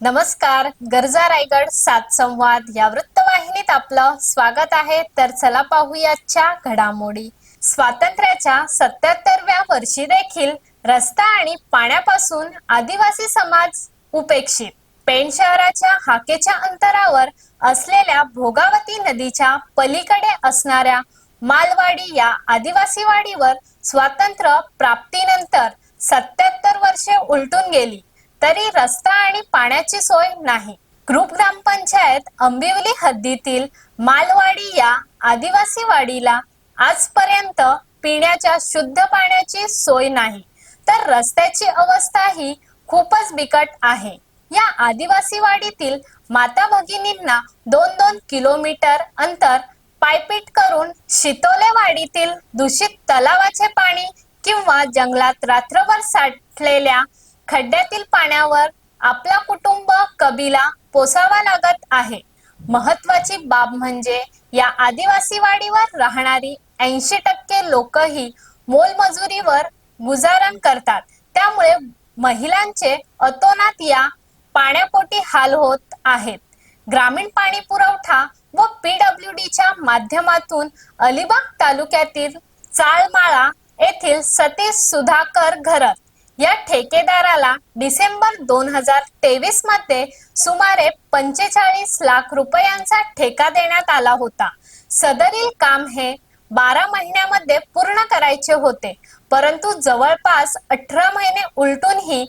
नमस्कार गरजा रायगड सात संवाद या वृत्तवाहिनीत आपलं स्वागत आहे. तर चला पाहूयाच्या घडामोडी. स्वातंत्र्याच्या सत्याहत्तरव्या वर्षी देखील रस्ता आणि पाण्यापासून आदिवासी समाज उपेक्षित. पेण शहराच्या हाकेच्या अंतरावर असलेल्या भोगावती नदीच्या पलीकडे असणाऱ्या मालवाडी या आदिवासी वाडीवर स्वातंत्र्य प्राप्तीनंतर सत्याहत्तर वर्षे उलटून गेली. तरी रस्ता आणि पाण्याची सोय नाही. ग्रुप ग्रामपंचायत अंबिवली हद्दीतील मालवाडी या आदिवासी वाडीला आजपर्यंत पिण्याच्या शुद्ध पाण्याची सोय नाही. तर रस्त्याची अवस्था ही खूपच बिकट आहे. या आदिवासी वाडीतील माता भगिनींना दोन दोन किलोमीटर अंतर पायपीट करून शितोले वाडीतील दूषित तलावाचे पाणी किंवा जंगलात रात्रभर साठलेल्या खड्ड्यातील पाण्यावर आपला कुटुंब कबीला पोसावा लागत आहे. महत्वाची बाब म्हणजे या आदिवासी वाडीवर राहणारी ऐंशी टक्के लोकही मोलमजुरीवर गुजारण करतात. त्यामुळे महिलांचे अतोनात या पाण्यापोटी हाल होत आहेत. ग्रामीण पाणी पुरवठा व पीडब्ल्यू डीच्या माध्यमातून अलिबाग तालुक्यातील चाळमाळा येथील सतीश सुधाकर घरत या ठेकेदाराला डिसेंबर दोन हजार तेवीसमध्ये सुमारे पंचेचाळीस लाख रुपयांचा ठेका देण्यात आला होता. सदरील काम हे बारा महिन्यामध्ये पूर्ण करायचे होते. परंतु जवळपास अठरा महिने उलटूनही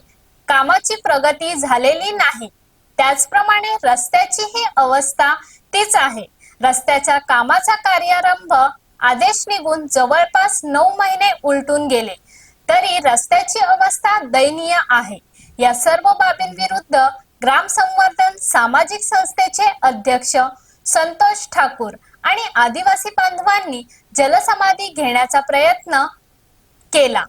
कामाची प्रगती झालेली नाही. त्याचप्रमाणे रस्त्याची ही अवस्था तीच आहे. रस्त्याच्या कामाचा कार्यारंभ आदेश निघून जवळपास नऊ महिने उलटून गेले. तरी रस्त्याची अवस्था दयनीय आहे. या सर्व बाबींविरुद्ध ग्राम संवर्धन सामाजिक संस्थेचे अध्यक्ष संतोष ठाकूर आणि आदिवासी बांधवांनी जलसमाधी घेण्याचा प्रयत्न केला.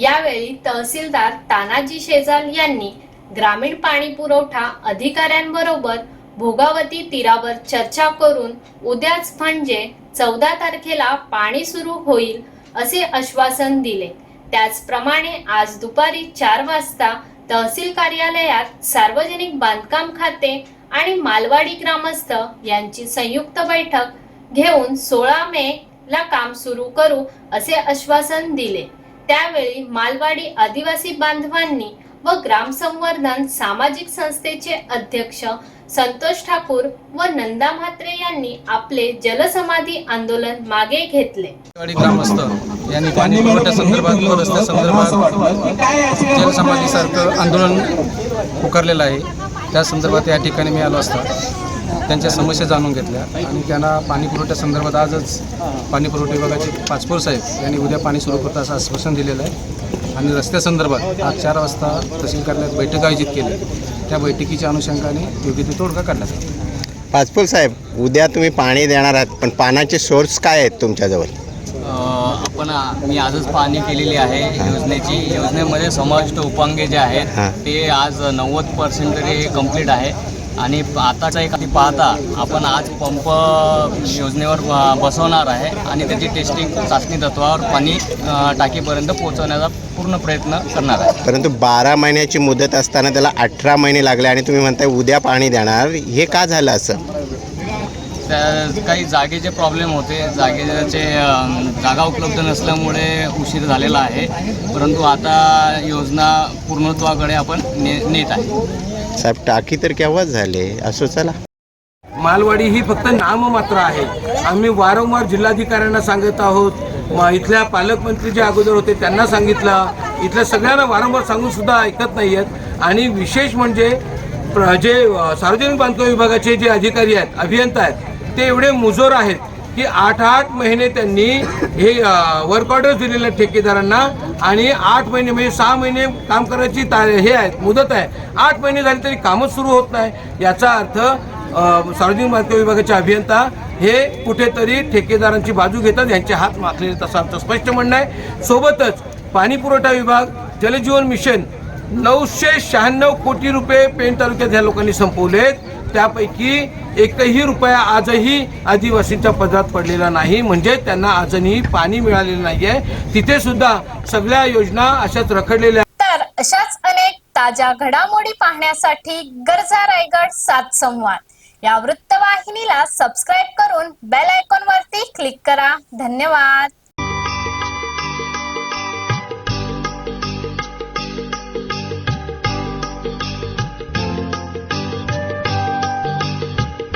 यावेळी तहसीलदार तानाजी शेजाल यांनी ग्रामीण पाणी पुरवठा अधिकाऱ्यांबरोबर भोगावती तीरावर चर्चा करून उद्याच म्हणजे चौदा तारखेला पाणी सुरू होईल असे आश्वासन दिले. त्याचप्रमाणे आज दुपारी चार वाजता तहसील कार्यालयात सार्वजनिक बांधकाम खाते आणि मालवाडी ग्रामस्थ यांची संयुक्त बैठक घेऊन सोळा मे ला काम सुरू करू असे आश्वासन दिले. त्यावेळी मालवाडी आदिवासी बांधवांनी व ग्राम संवर्धन सामाजिक संस्थेचे अध्यक्ष संतोष ठाकूर व नंदा म्हात्रे यांनी आपले जलसमाधी आंदोलन मागे घेतले. वाडी ग्रामस्थ यांनी पाणी पुरवठ्या संदर्भात व रस्त्या संदर्भात जलसमाधीसारखं आंदोलन पुकारलेलं आहे. त्या संदर्भात या ठिकाणी मी आलो असता. त्यांच्या समस्या जाणून घेतल्या आणि त्यांना पाणी पुरवठ्या संदर्भात आजच पाणी पुरवठा विभागाचे पाचपोर साहेब यांनी उद्या पाणी सुरू करतात असं आश्वासन दिलेलं आहे. आणि रस्त्यासंदर्भात आज चार वाजता तहसील कार्यालयात बैठक आयोजित केली. त्या बैठकीच्या अनुषंगाने योग्य ते तोडगा काढला जातो. पाचपूर साहेब उद्या तुम्ही पाणी देणार आहात पण पाण्याचे सोर्स काय आहेत तुमच्याजवळ? अ, आपण मी आजच पाहणी केलेली आहे. योजनेची योजनेमध्ये समाविष्ट उपांगे जे हां. आहेत ते आज नव्वद पर्सेंट तरी कंप्लीट आहे. आणि आताचा एक आधी पाहता आपण आज पंप योजनेवर बसवणार आहे आणि त्याची टेस्टिंग चाचणी तत्वावर पाणी टाकीपर्यंत पोहोचवण्याचा पूर्ण प्रयत्न करणार आहे. परंतु बारा महिन्याची मुदत असताना त्याला अठरा महिने लागले आणि तुम्ही म्हणताय उद्या पाणी देणार. हे का झालं असं? त्या काही जागेचे प्रॉब्लेम होते. जागेचे जागा उपलब्ध नसल्यामुळे उशीर झालेला आहे. परंतु आता योजना पूर्णत्वाकडे आपण ने नेत आहे. साहेब टाकी तर केव्हाच झाले? असो चला. मालवाडी ही फक्त नाममात्र आहे. आम्ही वारंवार जिल्हाधिकाऱ्यांना सांगत आहोत. मग इथल्या पालकमंत्री जे अगोदर होते त्यांना सांगितलं. इथल्या सगळ्यांना वारंवार सांगून सुद्धा ऐकत नाही आहेत आणि विशेष म्हणजे प्र- जे सार्वजनिक बांधकाम विभागाचे जे अधिकारी आहेत अभियंता आहेत ते एवढे मुजोर आहेत. की आठ आठ महिने त्यांनी हे वर्क ऑर्डर दिलेल्या ठेकेदारांना आणि आठ महिने म्हणजे सहा महिने काम करायची ता हे आहेत मुदत आहे. आठ महिने झाले तरी कामच सुरू होत नाही. याचा अर्थ सार्वजनिक बांधकाम विभागाचे अभियंता हे कुठेतरी ठेकेदारांची बाजू घेतात यांचे हात माखलेले तसं आमचं स्पष्ट म्हणणं आहे. सोबतच पाणीपुरवठा विभाग जलजीवन मिशन नऊशे शहाण्णव कोटी रुपये पेण तालुक्यात ह्या लोकांनी संपवलेत. त्यापैकी एकही रुपया आजही आदिवासींच्या पदरात पडलेला नाही. म्हणजे त्यांना अजूनही पाणी मिळालेलं नाहीये. तिथे सुद्धा सगळ्या योजना अशाच रखडलेल्या तर अशाच अनेक ताज्या घडामोडी पाहण्यासाठी गरजा रायगड सात संवाद. या वृत्तवाहिनीला सबस्क्राईब करून बेल आयकॉन वरती क्लिक करा. धन्यवाद.